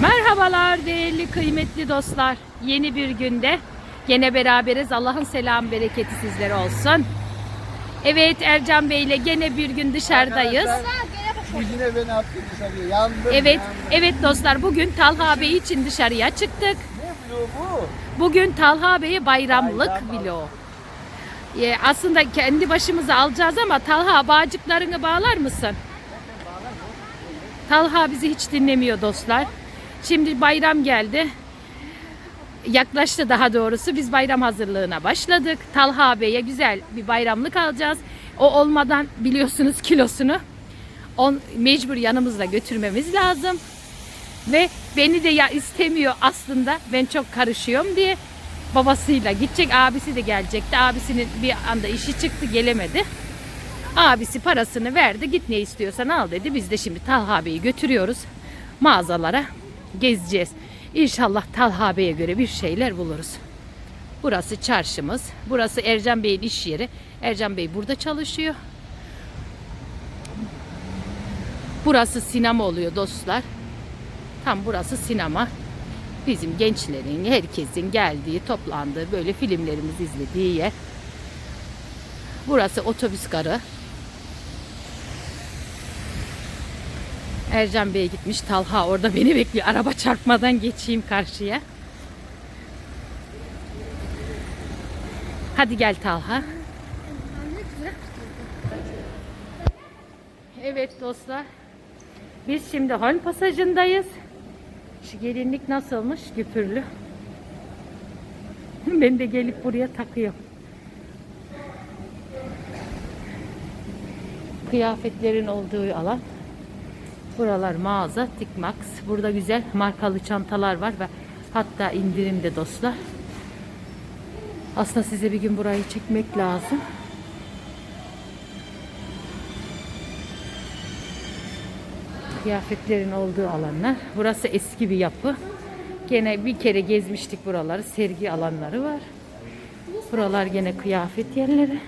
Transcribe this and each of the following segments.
Merhabalar değerli kıymetli dostlar. Yeni bir günde gene beraberiz. Allah'ın selam bereketi sizlere olsun. Evet Ercan Bey ile gene bir gün dışarıdayız. Yine beni attı dışarıya. Yandım. Evet, yandım. evet dostlar bugün Talha Bey için dışarıya çıktık. Ne bu? Bugün Talha Bey'e bayramlık Bayram. vlog. Ee, aslında kendi başımıza alacağız ama Talha bağcıklarını bağlar mısın? Talha bizi hiç dinlemiyor dostlar. Şimdi bayram geldi. Yaklaştı daha doğrusu. Biz bayram hazırlığına başladık. Talha Bey'e güzel bir bayramlık alacağız. O olmadan biliyorsunuz kilosunu on, mecbur yanımızda götürmemiz lazım. Ve beni de ya istemiyor aslında. Ben çok karışıyorum diye babasıyla gidecek. Abisi de gelecekti. Abisinin bir anda işi çıktı gelemedi. Abisi parasını verdi. Git ne istiyorsan al dedi. Biz de şimdi Talha Bey'i götürüyoruz. Mağazalara gezeceğiz. İnşallah Talha Bey'e göre bir şeyler buluruz. Burası çarşımız. Burası Ercan Bey'in iş yeri. Ercan Bey burada çalışıyor. Burası sinema oluyor dostlar. Tam burası sinema. Bizim gençlerin, herkesin geldiği, toplandığı, böyle filmlerimizi izlediği yer. Burası otobüs garı. Ercan Bey gitmiş. Talha orada beni bekliyor. Araba çarpmadan geçeyim karşıya. Hadi gel Talha. Evet dostlar. Biz şimdi Hol pasajındayız. Şu gelinlik nasılmış? Güpürlü. Ben de gelip buraya takıyorum. Kıyafetlerin olduğu alan. Buralar mağaza, Tikmax. Burada güzel markalı çantalar var ve hatta indirimde dostlar. Aslında size bir gün burayı çekmek lazım. Kıyafetlerin olduğu alanlar. Burası eski bir yapı. Gene bir kere gezmiştik buraları. Sergi alanları var. Buralar gene kıyafet yerleri.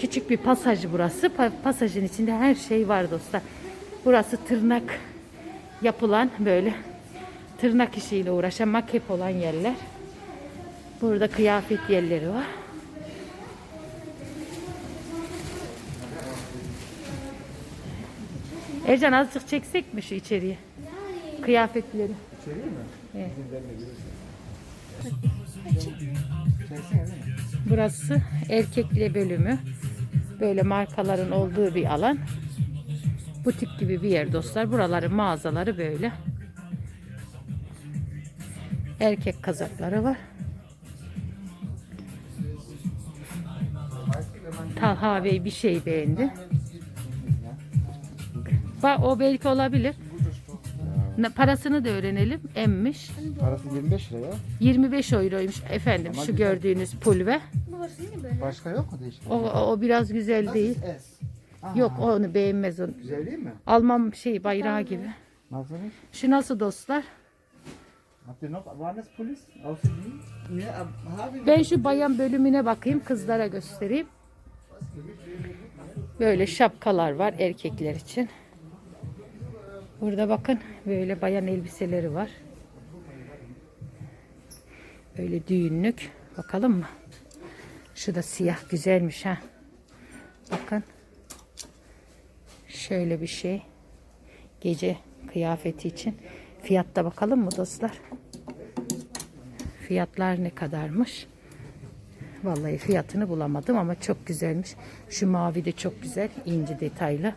Küçük bir pasaj burası. Pa- pasajın içinde her şey var dostlar. Burası tırnak yapılan böyle tırnak işiyle uğraşan makep olan yerler. Burada kıyafet yerleri var. Ercan azıcık çeksek mi şu içeriye? Kıyafetleri. İçeriye mi? Evet. Burası erkekli bölümü. Böyle markaların olduğu bir alan. Butik gibi bir yer dostlar. Buraların mağazaları böyle. Erkek kazakları var. Talha Bey bir şey beğendi. Bak o belki olabilir. Ne- Parasını da öğrenelim. Emmiş. Parası 25 lira ya. 25 euroymuş efendim Ama şu güzel. gördüğünüz pulve. Başka yok mu değişik? O, o biraz güzel değil. S. Aha. Yok onu beğenmez onu. Güzel değil mi? Alman şey bayrağı gibi. Nasıl? Şu nasıl dostlar? Ben şu bayan bölümüne bakayım kızlara göstereyim. Böyle şapkalar var erkekler için. Burada bakın böyle bayan elbiseleri var. Böyle düğünlük. Bakalım mı? Şu da siyah güzelmiş ha. Bakın. Şöyle bir şey. Gece kıyafeti için. Fiyatta bakalım mı dostlar? Fiyatlar ne kadarmış? Vallahi fiyatını bulamadım ama çok güzelmiş. Şu mavi de çok güzel. ince detaylı.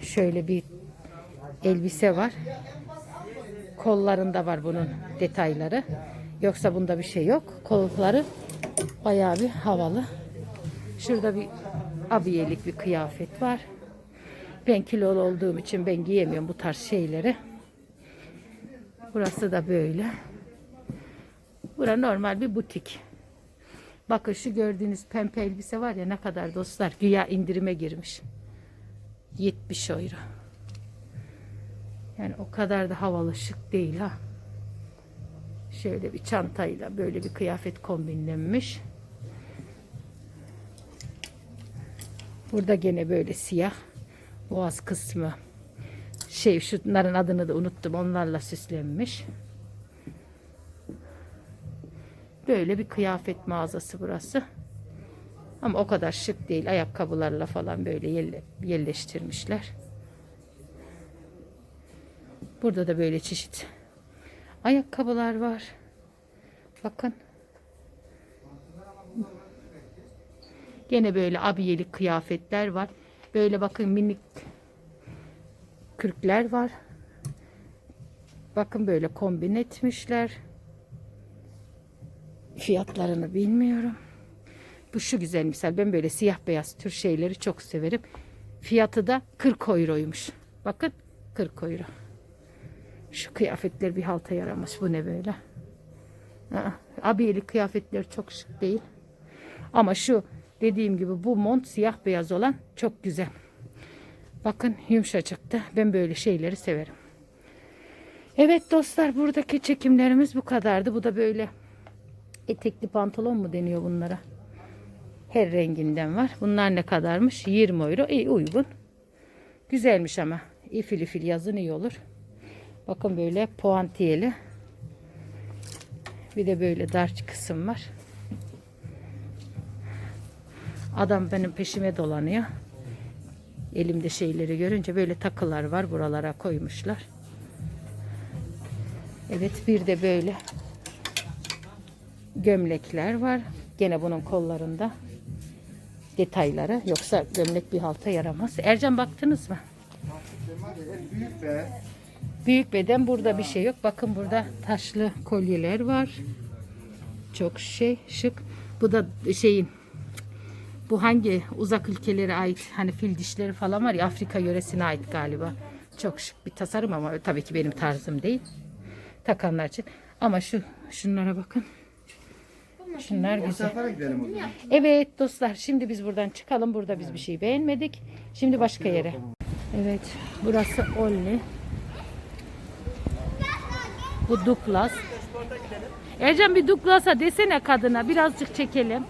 Şöyle bir elbise var. Kollarında var bunun detayları. Yoksa bunda bir şey yok. Kolları bayağı bir havalı. Şurada bir abiyelik bir kıyafet var. Ben kilolu olduğum için ben giyemiyorum bu tarz şeyleri. Burası da böyle. Bura normal bir butik. Bakın şu gördüğünüz pembe elbise var ya ne kadar dostlar. Güya indirime girmiş. 70 euro. Yani o kadar da havalı şık değil ha. Şöyle bir çantayla böyle bir kıyafet kombinlenmiş. Burada gene böyle siyah boğaz kısmı şey şunların adını da unuttum. Onlarla süslenmiş. Böyle bir kıyafet mağazası burası. Ama o kadar şık değil. Ayakkabılarla falan böyle yerle- yerleştirmişler. Burada da böyle çeşit ayakkabılar var. Bakın. Gene böyle abiyelik kıyafetler var. Böyle bakın minik kürkler var. Bakın böyle kombin etmişler. Fiyatlarını bilmiyorum. Bu şu güzel misal. Ben böyle siyah beyaz tür şeyleri çok severim. Fiyatı da 40 euroymuş. Bakın 40 euro. Şu kıyafetler bir halta yaramış. Bu ne böyle? Aa, kıyafetler çok şık değil. Ama şu dediğim gibi bu mont siyah beyaz olan çok güzel. Bakın yumuşacıktı. Ben böyle şeyleri severim. Evet dostlar buradaki çekimlerimiz bu kadardı. Bu da böyle etekli pantolon mu deniyor bunlara? Her renginden var. Bunlar ne kadarmış? 20 euro. İyi uygun. Güzelmiş ama. İfil ifil yazın iyi olur. Bakın böyle puantiyeli. Bir de böyle dar kısım var. Adam benim peşime dolanıyor. Elimde şeyleri görünce böyle takılar var. Buralara koymuşlar. Evet bir de böyle gömlekler var. Gene bunun kollarında detayları. Yoksa gömlek bir halta yaramaz. Ercan baktınız mı? Büyük be. Büyük beden burada bir şey yok. Bakın burada taşlı kolyeler var. Çok şey şık. Bu da şeyin bu hangi uzak ülkelere ait hani fil dişleri falan var ya Afrika yöresine ait galiba. Çok şık bir tasarım ama tabii ki benim tarzım değil. Takanlar için. Ama şu şunlara bakın. Şunlar güzel. Evet dostlar şimdi biz buradan çıkalım. Burada biz bir şey beğenmedik. Şimdi başka yere. Evet burası Olli. Bu Douglas. Ercan bir Douglas'a desene kadına birazcık çekelim.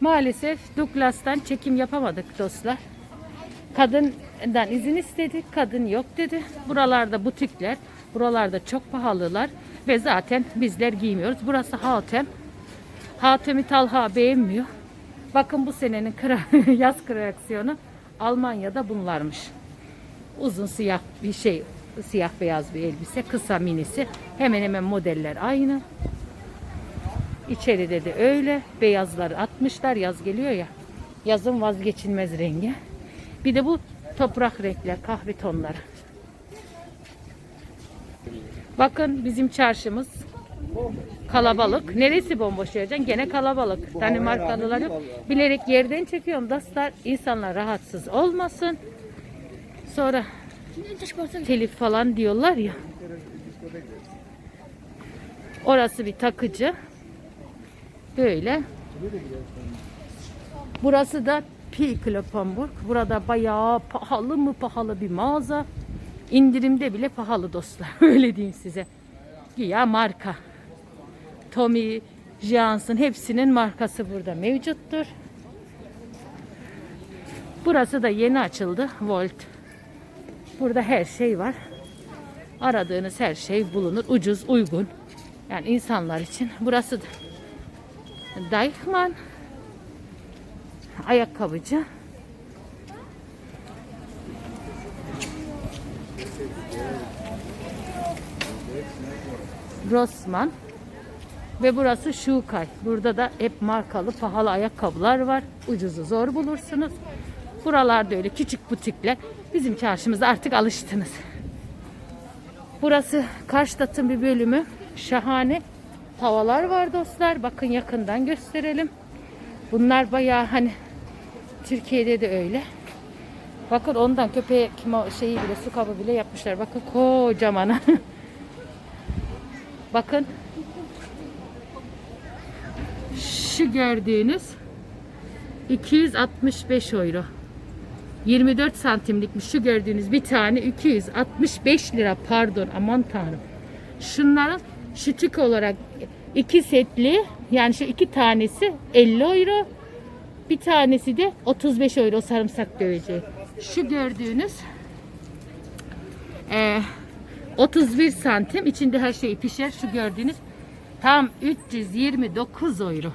Maalesef Douglas'tan çekim yapamadık dostlar. Kadından izin istedik. Kadın yok dedi. Buralarda butikler. Buralarda çok pahalılar. Ve zaten bizler giymiyoruz. Burası Hatem. Hatem'i Talha beğenmiyor. Bakın bu senenin kra- yaz kreasyonu Almanya'da bunlarmış. Uzun siyah bir şey, siyah beyaz bir elbise, kısa minisi. Hemen hemen modeller aynı. İçeride de öyle. Beyazları atmışlar. Yaz geliyor ya. Yazın vazgeçilmez rengi. Bir de bu toprak renkler, kahve tonları. Bakın bizim çarşımız kalabalık. Neresi bomboş yerden? Gene kalabalık. Danimarkalılar yok. Bilerek yerden çekiyorum. Dostlar insanlar rahatsız olmasın. Sonra telif falan diyorlar ya. Orası bir takıcı. Böyle. Burası da Pilkloppenburg. Burada bayağı pahalı mı pahalı bir mağaza. İndirimde bile pahalı dostlar. Öyle diyeyim size. Ya marka. Tommy, Johnson hepsinin markası burada mevcuttur. Burası da yeni açıldı. Volt. Burada her şey var. Aradığınız her şey bulunur. Ucuz, uygun. Yani insanlar için. Burası da Deichmann. Ayakkabıcı. Rossmann. Ve burası Şukay. Burada da hep markalı pahalı ayakkabılar var. Ucuzu zor bulursunuz. Buralarda öyle küçük butikler. Bizim çarşımıza artık alıştınız. Burası Karşıdat'ın bir bölümü. Şahane tavalar var dostlar. Bakın yakından gösterelim. Bunlar bayağı hani Türkiye'de de öyle. Bakın ondan köpeğe kim o şeyi bile su kabı bile yapmışlar. Bakın kocaman. Bakın şu gördüğünüz 265 euro. 24 santimlikmiş şu gördüğünüz bir tane 265 lira pardon aman tanrım. Şunların şu tük olarak iki setli yani şu iki tanesi 50 euro. Bir tanesi de 35 euro sarımsak döveceği. Şu gördüğünüz Ee, 31 santim. içinde her şey pişer. Şu gördüğünüz tam 329 euro.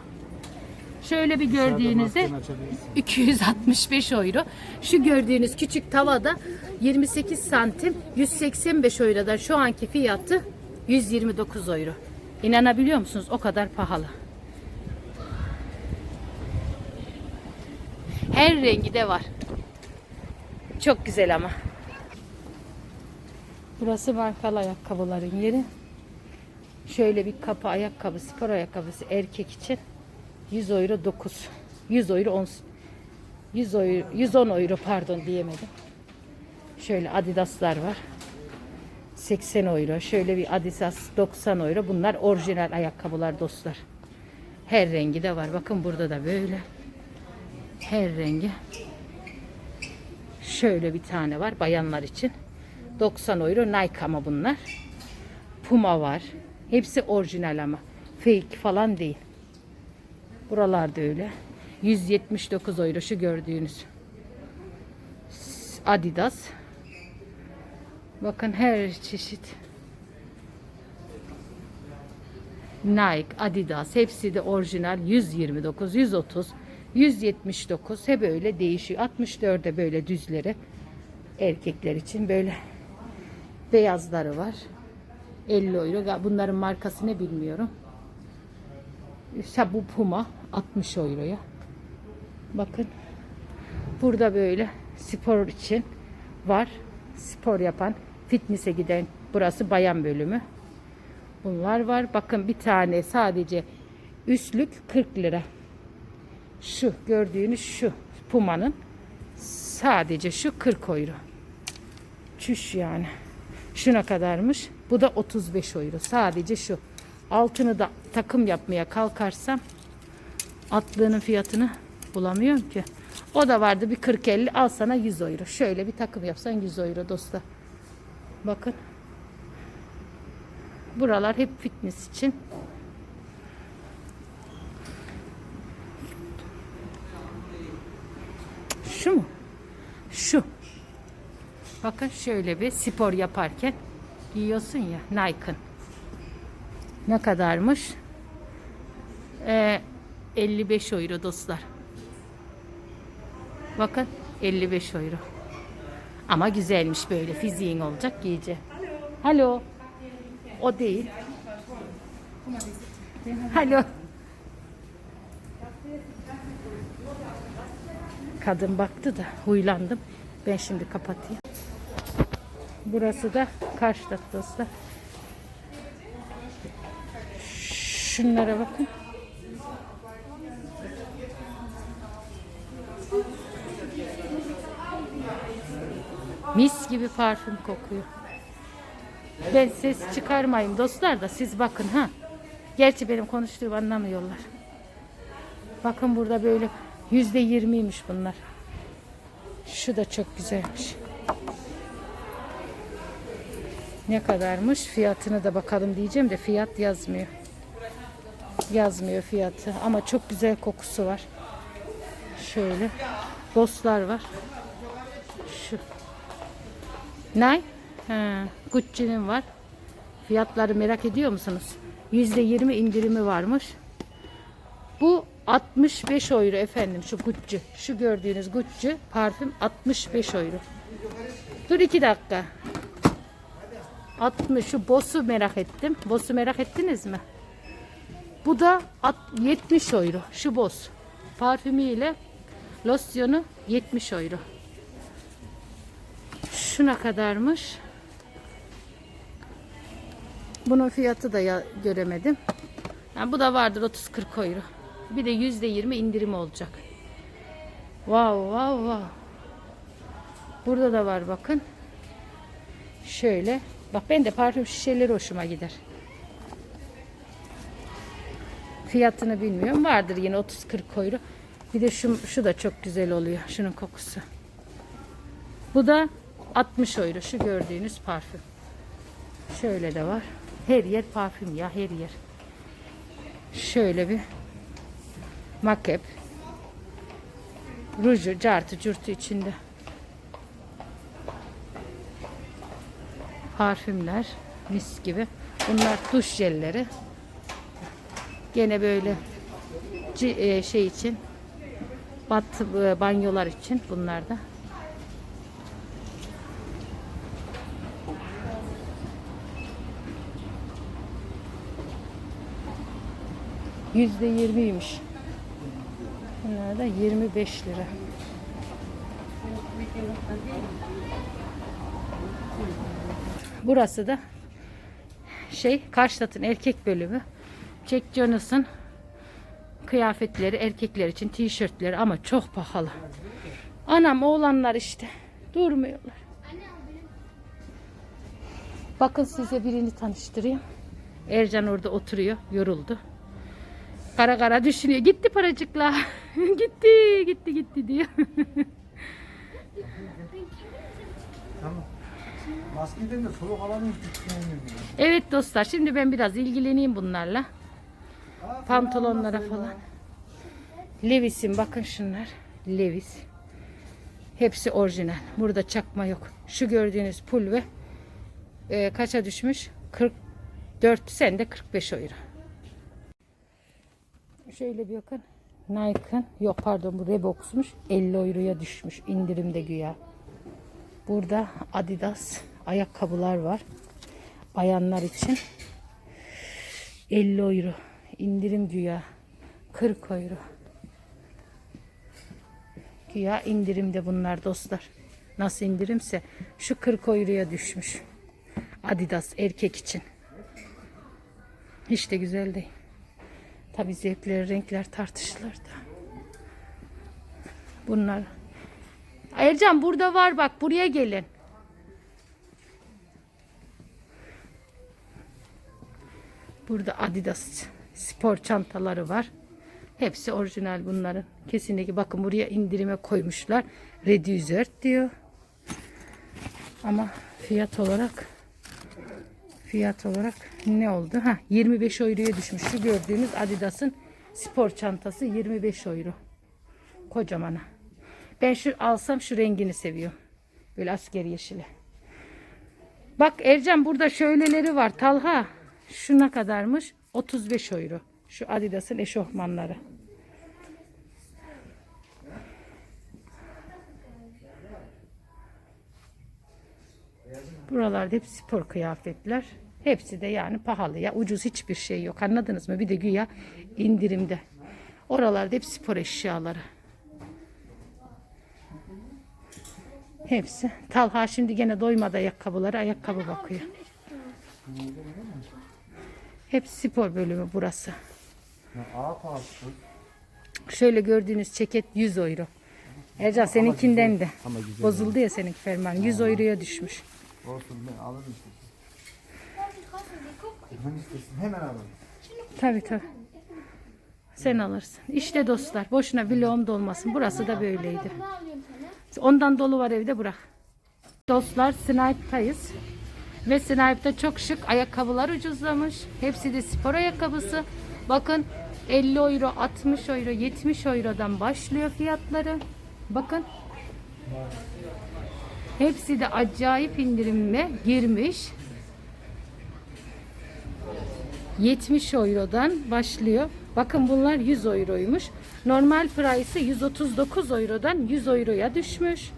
Şöyle bir gördüğünüzde Maskeni açabilirsin. 265 euro. Şu gördüğünüz küçük tavada 28 santim 185 eurodan şu anki fiyatı 129 euro. İnanabiliyor musunuz? O kadar pahalı. Her rengi de var. Çok güzel ama. Burası markalı ayakkabıların yeri. Şöyle bir kapı ayakkabı, spor ayakkabısı erkek için 100 euro 9. 100 euro 10. 100 euro, 110 euro pardon diyemedim. Şöyle Adidas'lar var. 80 euro. Şöyle bir Adidas 90 euro. Bunlar orijinal ayakkabılar dostlar. Her rengi de var. Bakın burada da böyle. Her rengi. Şöyle bir tane var bayanlar için. 90 euro Nike ama bunlar. Puma var. Hepsi orijinal ama. Fake falan değil. Buralarda öyle. 179 euro şu gördüğünüz. Adidas. Bakın her çeşit. Nike, Adidas hepsi de orijinal 129, 130, 179 hep öyle değişiyor. 64'e böyle düzleri erkekler için böyle beyazları var. 50 euro. Bunların markası ne bilmiyorum. İşte bu Puma 60 euroya. Bakın. Burada böyle spor için var. Spor yapan, fitness'e giden burası bayan bölümü. Bunlar var. Bakın bir tane sadece üstlük 40 lira. Şu gördüğünüz şu Puma'nın sadece şu 40 euro. Çüş yani. Şuna kadarmış. Bu da 35 euro. Sadece şu. Altını da takım yapmaya kalkarsam atlığının fiyatını bulamıyorum ki. O da vardı bir 40-50 al sana 100 euro. Şöyle bir takım yapsan 100 euro dostlar. Bakın. Buralar hep fitness için. Şu mu? Şu. Bakın şöyle bir spor yaparken giyiyorsun ya Nike'ın. Ne kadarmış? Ee, 55 euro dostlar. Bakın 55 euro. Ama güzelmiş böyle fiziğin olacak giyece. Alo. O değil. Alo. Kadın baktı da huylandım. Ben şimdi kapatayım. Burası da Karşıdak dostlar. Şunlara bakın. Mis gibi parfüm kokuyor. Ben ses çıkarmayayım dostlar da siz bakın ha. Gerçi benim konuştuğumu anlamıyorlar. Bakın burada böyle yüzde yirmiymiş bunlar. Şu da çok güzelmiş. Ne kadarmış? Fiyatını da bakalım diyeceğim de fiyat yazmıyor. Yazmıyor fiyatı ama çok güzel kokusu var. Şöyle dostlar var. Şu. Ne? Gucci'nin var. Fiyatları merak ediyor musunuz? %20 indirimi varmış. Bu 65 euro efendim şu Gucci. Şu gördüğünüz Gucci parfüm 65 euro. Dur iki dakika. 60 şu Boss'u merak ettim. Boss'u merak ettiniz mi? Bu da at- 70 euro. Şu Boss. Parfümüyle losyonu 70 euro. Şuna kadarmış. Bunun fiyatı da ya, göremedim. Yani bu da vardır 30-40 euro. Bir de %20 indirim olacak. Wow wow wow. Burada da var bakın. Şöyle. Bak ben de parfüm şişeleri hoşuma gider. Fiyatını bilmiyorum. Vardır yine 30-40 euro. Bir de şu, şu da çok güzel oluyor. Şunun kokusu. Bu da 60 euro. Şu gördüğünüz parfüm. Şöyle de var. Her yer parfüm ya her yer. Şöyle bir makep. Ruju, cartı, curtu içinde. Parfümler mis gibi. Bunlar duş jelleri. Gene böyle e, şey için bat e, banyolar için bunlar da. Yüzde yirmiymiş. Bunlar da 25 lira. Burası da şey Karşılat'ın erkek bölümü. Jack Jonas'ın kıyafetleri erkekler için tişörtleri ama çok pahalı. Anam oğlanlar işte durmuyorlar. Bakın size birini tanıştırayım. Ercan orada oturuyor, yoruldu. Kara kara düşünüyor. Gitti paracıkla. gitti, gitti, gitti diyor. Tamam. Maskeden de soluk alamıyoruz. evet dostlar, şimdi ben biraz ilgileneyim bunlarla. Pantolonlara falan. Levis'in bakın şunlar. Levis. Hepsi orijinal. Burada çakma yok. Şu gördüğünüz pulve e, kaça düşmüş? 44 sende 45 euro. Şöyle bir bakın. Nike'ın yok pardon bu Reeboks'muş. 50 euroya düşmüş indirimde güya. Burada Adidas ayakkabılar var. Bayanlar için 50 euro. indirim güya 40 euro. Güya indirimde bunlar dostlar. Nasıl indirimse şu 40 euroya düşmüş. Adidas erkek için. Hiç de güzel değil. Tabi zevkleri, renkler tartışılır da. Bunlar. Ercan burada var bak buraya gelin. Burada Adidas spor çantaları var. Hepsi orijinal bunların. Kesinlikle bakın buraya indirime koymuşlar. Reducer diyor. Ama fiyat olarak fiyat olarak ne oldu? Ha 25 euroya düşmüş. Şu gördüğünüz Adidas'ın spor çantası 25 euro. Kocamana. Ben şu alsam şu rengini seviyorum. Böyle asker yeşili. Bak Ercan burada şöyleleri var. Talha şu ne kadarmış? 35 euro. Şu Adidas'ın eşofmanları. Buralarda hep spor kıyafetler. Hepsi de yani pahalı ya. Ucuz hiçbir şey yok. Anladınız mı? Bir de güya indirimde. Oralarda hep spor eşyaları. Hepsi. Talha şimdi gene doymadı ayakkabıları. Ayakkabı bakıyor. Hep spor bölümü burası. Şöyle gördüğünüz ceket 100 euro. Ercan seninkinden de. Bozuldu ya senin ferman. 100 euroya düşmüş. Olsun ben alırım Hemen istesin hemen alırım. Tabi tabi. Sen alırsın. İşte dostlar boşuna vlogum dolmasın. Burası da böyleydi. Ondan dolu var evde bırak. Dostlar Snipe'tayız. Ve Snipe'da çok şık ayakkabılar ucuzlamış. Hepsi de spor ayakkabısı. Bakın 50 euro, 60 euro, 70 eurodan başlıyor fiyatları. Bakın. Hepsi de acayip indirime girmiş. 70 eurodan başlıyor. Bakın bunlar 100 euroymuş. Normal price'ı 139 eurodan 100 euroya düşmüş.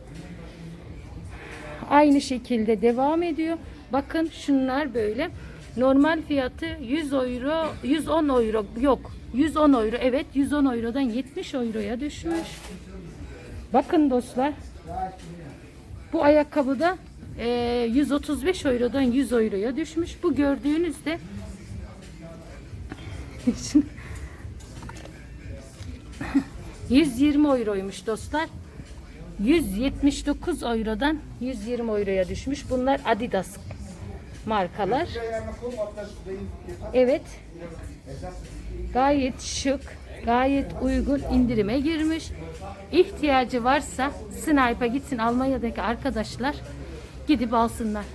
Aynı şekilde devam ediyor. Bakın şunlar böyle. Normal fiyatı 100 euro, 110 euro yok. 110 euro evet 110 eurodan 70 euroya düşmüş. Bakın dostlar. Bu ayakkabı da e, 135 eurodan 100 euroya düşmüş. Bu gördüğünüz de Şimdi- 120 euroymuş dostlar. 179 eurodan 120 euroya düşmüş. Bunlar Adidas markalar. Evet. Gayet şık, gayet uygun indirime girmiş. İhtiyacı varsa Snipe'a gitsin Almanya'daki arkadaşlar gidip alsınlar.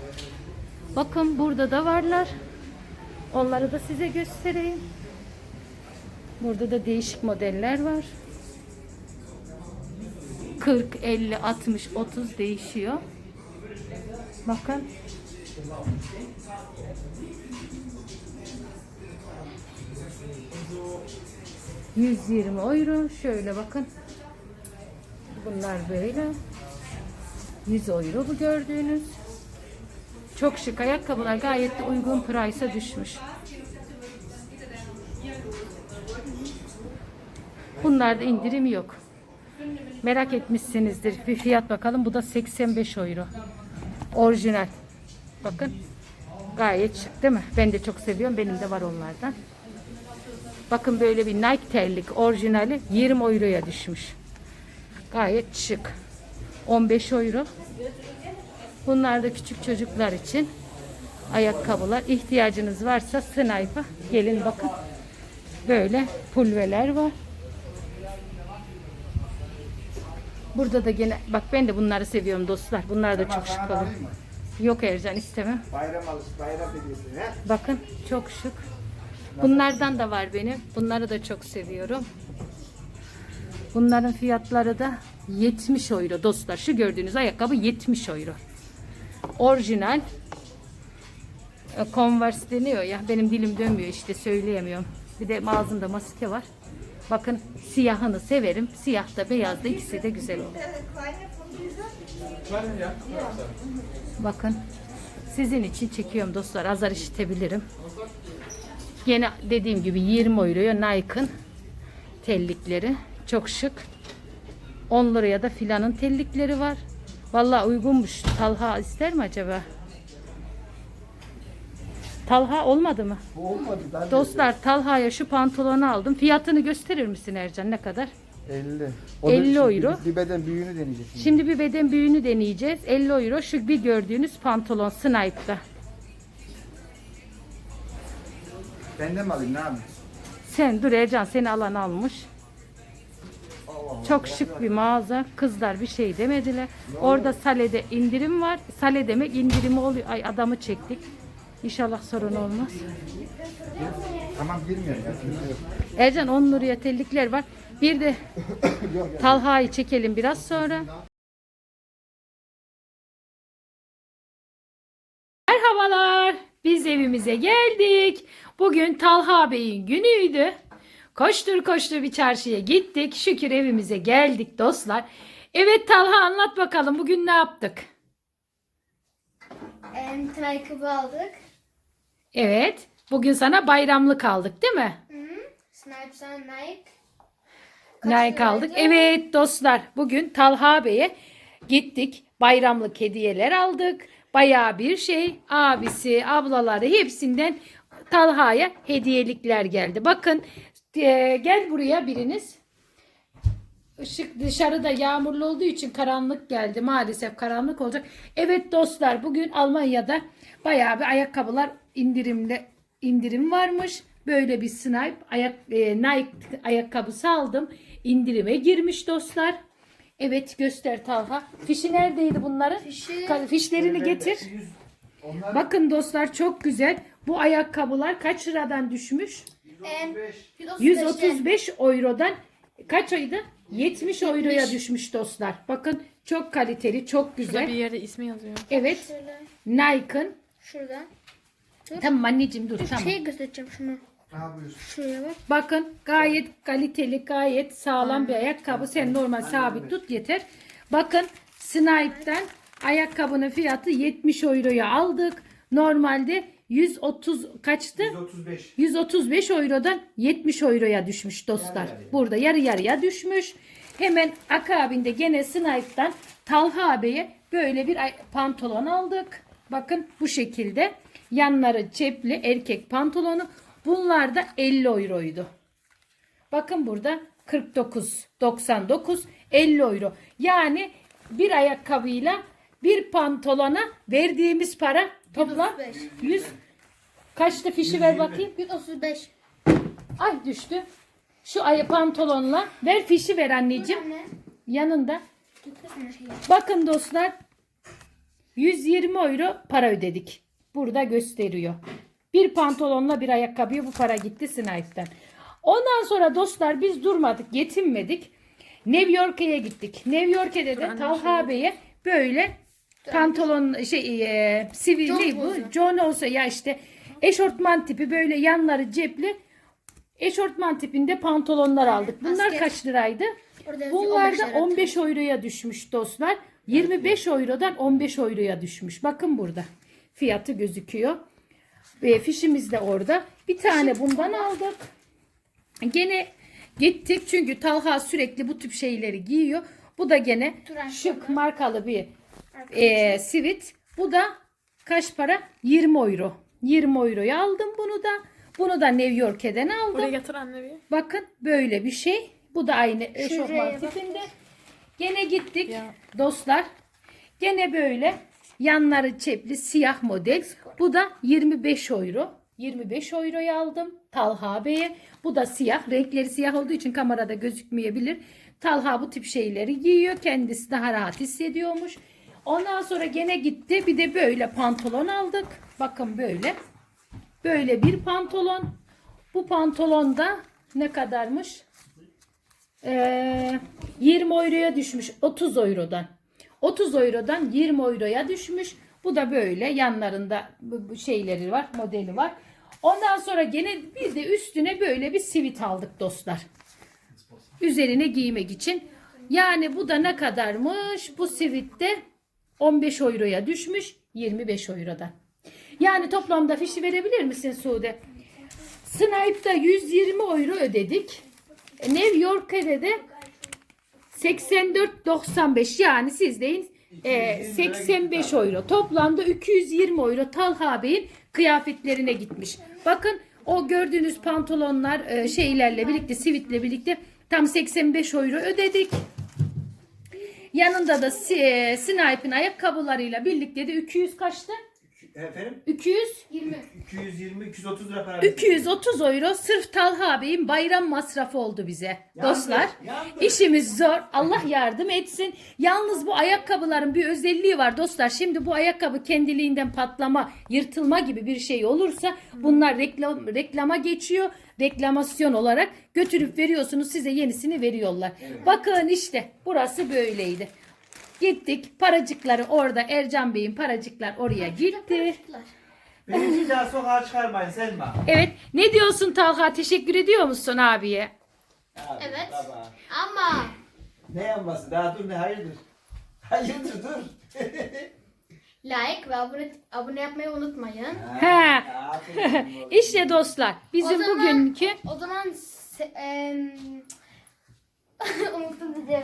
Bakın burada da varlar. Onları da size göstereyim. Burada da değişik modeller var. 40, 50, 60, 30 değişiyor. Bakın. ...120 euro. Şöyle bakın. Bunlar böyle. 100 euro bu gördüğünüz. Çok şık ayakkabılar gayet de uygun price'a düşmüş. Bunlarda indirim yok. Merak etmişsinizdir. Bir fiyat bakalım. Bu da 85 euro. Orijinal. Bakın. Gayet şık değil mi? Ben de çok seviyorum. Benim de var onlardan. Bakın böyle bir Nike terlik orijinali 20 euroya düşmüş. Gayet şık. 15 euro. Bunlar da küçük çocuklar için ayakkabılar. İhtiyacınız varsa Snipe'a gelin bakın. Böyle pulveler var. Burada da gene bak ben de bunları seviyorum dostlar. Bunlar da çok şık olur. Yok Ercan istemem. Bayram alış, bayram hediyesi. He? Bakın çok şık. Bunlardan da var benim. Bunları da çok seviyorum. Bunların fiyatları da 70 euro dostlar. Şu gördüğünüz ayakkabı 70 euro. Orijinal. E, Converse deniyor ya. Benim dilim dönmüyor işte söyleyemiyorum. Bir de ağzımda maske var. Bakın siyahını severim. Siyah da beyaz da ikisi de güzel olur. Bakın sizin için çekiyorum dostlar. Azar işitebilirim. Yine dediğim gibi 20 euroya Nike'ın tellikleri. Çok şık. 10 liraya da filanın tellikleri var. Vallahi uygunmuş. Talha ister mi acaba? Talha olmadı mı? Bu olmadı. Ben Dostlar Talha'ya şu pantolonu aldım. Fiyatını gösterir misin Ercan ne kadar? 50. 50 şimdi euro. Bir, beden büyüğünü deneyeceğiz şimdi. Şimdi bir beden büyüğünü deneyeceğiz. 50 euro şu bir gördüğünüz pantolon Snipe'da. Ben de mi alayım ne yapayım? Sen dur Ercan seni alan almış. Çok şık bir mağaza. Kızlar bir şey demediler. Orada Sale'de indirim var. Sale demek indirimi oluyor. Ay adamı çektik. İnşallah sorun olmaz. Tamam girmiyorum ya. Ercan 10 liraya tellikler var. Bir de. Talha'yı çekelim biraz sonra. Merhabalar. Biz evimize geldik. Bugün Talha Bey'in günüydü. Koştur koştur bir çarşıya gittik. Şükür evimize geldik dostlar. Evet Talha anlat bakalım bugün ne yaptık? Em, ayakkabı aldık. Evet. Bugün sana bayramlık aldık değil mi? Hı -hı. Nike. Nike aldık. Evet dostlar bugün Talha Bey'e gittik. Bayramlık hediyeler aldık. Bayağı bir şey. Abisi, ablaları hepsinden Talha'ya hediyelikler geldi. Bakın e, gel buraya biriniz. Işık dışarıda yağmurlu olduğu için karanlık geldi. Maalesef karanlık olacak. Evet dostlar bugün Almanya'da bayağı bir ayakkabılar indirimde indirim varmış. Böyle bir snipe ayak e, Nike ayakkabısı aldım. İndirime girmiş dostlar. Evet göster Talha. Fişi neredeydi bunların? Fişi- Fişlerini getir. Onlar Bakın dostlar çok güzel. Bu ayakkabılar kaç liradan düşmüş? Em, 135. 135 eurodan kaç oydu? 70 euroya düşmüş dostlar. Bakın çok kaliteli, çok güzel. bir yerde ismi yazıyor. Evet. Nike'ın. Şurada. Tamam anneciğim dur tamam. şey göstereceğim şunu. Ha buyur. Şuraya bak. Bakın gayet kaliteli, gayet sağlam bir ayakkabı. Sen normal sabit tut yeter. Bakın Snipe'den ayakkabının fiyatı 70 euroya aldık. Normalde 130 kaçtı? 135. 135 eurodan 70 euroya düşmüş dostlar. Burada yarı yarıya düşmüş. Hemen akabinde gene Snipe'dan Talha Bey'e böyle bir ay- pantolon aldık. Bakın bu şekilde. Yanları cepli erkek pantolonu. Bunlar da 50 euroydu. Bakın burada 49.99 50 euro. Yani bir ayakkabıyla bir pantolona verdiğimiz para toplam 135. 100 kaçtı fişi ver bakayım. 135. Ay düştü. Şu ayı pantolonla ver fişi ver anneciğim. Anne. Yanında. Bakın dostlar 120 euro para ödedik. Burada gösteriyor. Bir pantolonla bir ayakkabıya bu para gitti Snipe'den. Ondan sonra dostlar biz durmadık, yetinmedik. New York'a gittik. New York'e de Talha Bey'e böyle pantolon şey e, sivil John bu? olsa. John olsa ya işte eşortman tipi böyle yanları cepli eşortman tipinde pantolonlar aldık. Bunlar Asker. kaç liraydı? Orada Bunlar 15 da lira. 15 euroya düşmüş dostlar. 25 eurodan 15 euroya düşmüş. Bakın burada fiyatı gözüküyor. Ve fişimiz de orada. Bir tane bundan aldık. Gene gittik çünkü Talha sürekli bu tip şeyleri giyiyor. Bu da gene şık markalı bir e, sivit. Bu da kaç para? 20 euro. 20 euroya aldım bunu da. Bunu da New York'eden aldım. Buraya getir anne bir. Bakın böyle bir şey. Bu da aynı eşofman tipinde. Gene gittik Ya. dostlar. Gene böyle yanları çepli siyah model. Bu da 25 euro. 25 euroya aldım Talha Bey'e. Bu da siyah. Renkleri siyah olduğu için kamerada gözükmeyebilir. Talha bu tip şeyleri giyiyor. Kendisi daha rahat hissediyormuş. Ondan sonra gene gitti. Bir de böyle pantolon aldık. Bakın böyle. Böyle bir pantolon. Bu pantolon da ne kadarmış? Ee, 20 euroya düşmüş 30 eurodan. 30 eurodan 20 euroya düşmüş. Bu da böyle yanlarında şeyleri var, modeli var. Ondan sonra gene bir de üstüne böyle bir sivit aldık dostlar. Üzerine giymek için. Yani bu da ne kadarmış? Bu sivitte 15 euroya düşmüş 25 eurodan. Yani toplamda fişi verebilir misin Sude? Snipe'da 120 euro ödedik. New York'ta de 84.95 yani siz deyin e, 85 euro. Toplamda 220 euro Talha Bey'in kıyafetlerine gitmiş. Bakın o gördüğünüz pantolonlar e, şeylerle birlikte sivitle birlikte tam 85 euro ödedik. Yanında da e, Snipe'ın ayakkabılarıyla birlikte de 200 kaçtı? Efendim? 200 20. 220 230 lira para. 230 euro sırf Talha Bey'in bayram masrafı oldu bize. Yandı, Dostlar yandı. işimiz zor. Allah yardım etsin. Yalnız bu ayakkabıların bir özelliği var dostlar. Şimdi bu ayakkabı kendiliğinden patlama, yırtılma gibi bir şey olursa bunlar reklam, reklama geçiyor. Reklamasyon olarak götürüp veriyorsunuz size yenisini veriyorlar. Bakın işte burası böyleydi. Gittik paracıkları orada Ercan Bey'in paracıklar oraya gitti. Beni bir daha sokağa çıkarmayın Selma. Evet. Ne diyorsun Talha? Teşekkür ediyor musun abiye? Abi, Evet. Baba. Ama Ne yanması? Daha dur ne hayırdır? Hayırdır dur. like ve abone, abone yapmayı unutmayın. He. aferin oğlum. İşte dostlar bizim O zaman- bugünkü O zaman se- em, unuttum ya.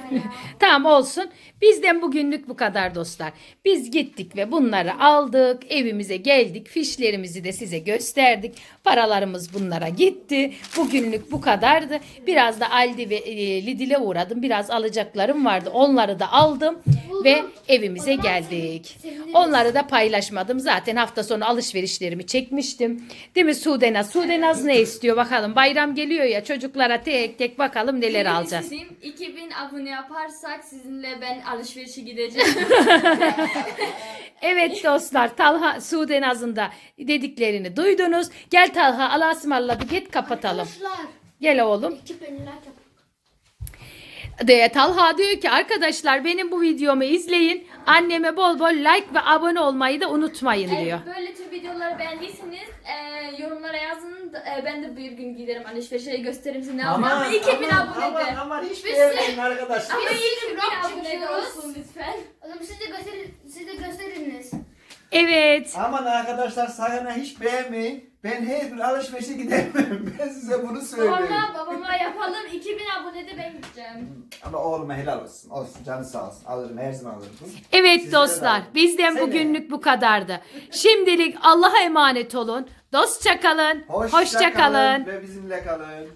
tamam olsun. Bizden bugünlük bu kadar dostlar. Biz gittik ve bunları aldık. Evimize geldik. Fişlerimizi de size gösterdik. Paralarımız bunlara gitti. Bugünlük bu kadardı. Biraz da Aldi ve e, Lidl'e uğradım. Biraz alacaklarım vardı. Onları da aldım ve evimize geldik. Onları da paylaşmadım. Zaten hafta sonu alışverişlerimi çekmiştim. Değil mi Sudenaz? Sudenaz ne istiyor bakalım. Bayram geliyor ya çocuklara tek tek bakalım neler alacağız. 2000 abone yaparsak sizinle ben alışverişe gideceğim. Evet dostlar Talha Sudenaz'ın da dediklerini duydunuz. Gel Talha Allah'a ısmarladık git kapatalım. Arkadaşlar Gel oğlum. iki beni like yapın. De, Talha diyor ki arkadaşlar benim bu videomu izleyin. Anneme bol bol like ve abone olmayı da unutmayın diyor. Eğer böyle tür videoları beğendiyseniz e, yorumlara yazın. E, ben de bir gün giderim alışverişe gösteririm size ne Aman alacağım. 2000 aman, abone aman, de. aman hiç Biz- beğenmeyin arkadaşlar. Ama Biz 2000 vlog abone de olsun lütfen. O zaman siz de gösterin, siz de gösteriniz. Evet. Aman arkadaşlar sakın hiç beğenmeyin. Ben her bir alışverişe gidemem. Ben size bunu söyleyeyim. Babama babama yapalım 2000 abone de ben gideceğim. Ama oğluma helal olsun. Olsun canı sağ olsun. Alırım her zaman alırım. Evet Sizlere dostlar de- bizden Sene. bugünlük bu kadardı. Şimdilik Allah'a emanet olun. Dostça kalın. Hoşça, Hoşça kalın. Ve bizimle kalın.